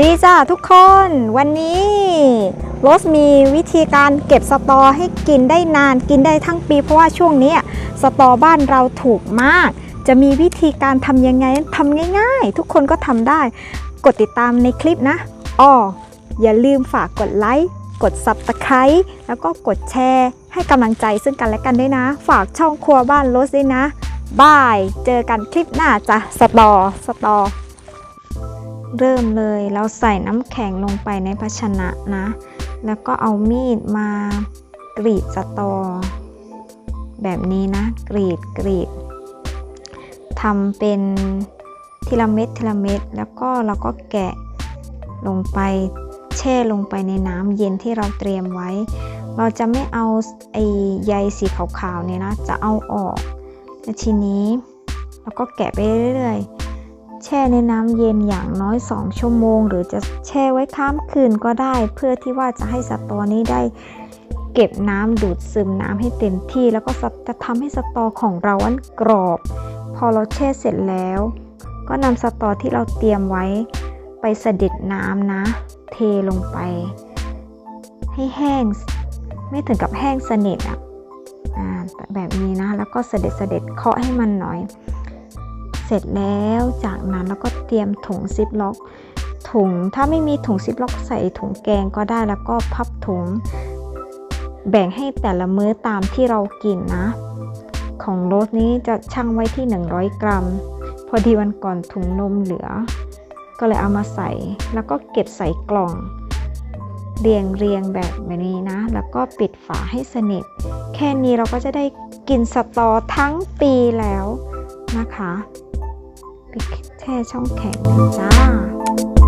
ดีจ้าทุกคน วันนี้โรสมีวิธีการเก็บสตอให้กินได้นานกินได้ทั้งปี เพราะว่าช่วงนี้สตอบ้านเราถูกมาก จะมีวิธีการทำยังไงทำง่าย ๆ ทุกคนก็ทำได้ กดติดตามในคลิปนะอ้ออย่าลืมฝากกดไลค์กด Subscribe แล้วก็กดแชร์ให้กำลังใจซึ่งกันและกันด้วยนะ ฝากช่องครัวบ้านโรสด้วยนะบาย เจอกันคลิปหน้าจ้ะสตอสตอ เริ่มเลยเราใส่น้ำแข็งลงไปในภาชนะนะ แล้วก็เอามีดมากรีดสตอ แบบนี้นะ กรีดกรีดทำเป็นทีละเม็ดทีละเม็ดแล้วก็เราก็แกะลงไปแช่ลงไปในน้ำเย็นที่เราเตรียมไว้ เราจะไม่เอาไอ้ใยสีขาวๆเนี่ยนะ จะเอาออกแล้วทีนี้เราก็แกะไปเรื่อยๆ แช่ในน้ำเย็นอย่างน้อย 2 ชั่วโมง หรือจะแช่ไว้ข้ามคืนก็ได้ เพื่อที่ว่าจะให้สตอนี้ได้เก็บน้ำดูดซึมน้ำให้เต็มที่ แล้วก็จะทำให้สตอของเราอันกรอบ พอเราแช่เสร็จแล้ว ก็นำสตอที่เราเตรียมไว้ไปเสด็จน้ำนะ เทลงไป ให้แห้ง ไม่ถึงกับแห้งสนิทอะแบบนี้นะ แล้วก็เสด็จเสด็จเคาะให้มันหน่อย สร็จแล้ว จากนั้นเราก็เตรียมถุงซิปล็อก ถุงถ้าไม่มีถุงซิปล็อกใส่ถุงแกงก็ได้แล้วก็พับถุง แบ่งให้แต่ละมื้อตามที่เรากินนะ ของโรสนี้จะชั่งไว้ที่ 100 กรัม พอดีวันก่อนถุงนมเหลือ ก็เลยเอามาใส่แล้วก็เก็บใส่กล่องเรียงเรียงแบบนี้นะ แล้วก็ปิดฝาให้สนิท แค่นี้เราก็จะได้กินสตอทั้งปีแล้วนะคะ ไปแช่ช่องแข็งเลยจ้า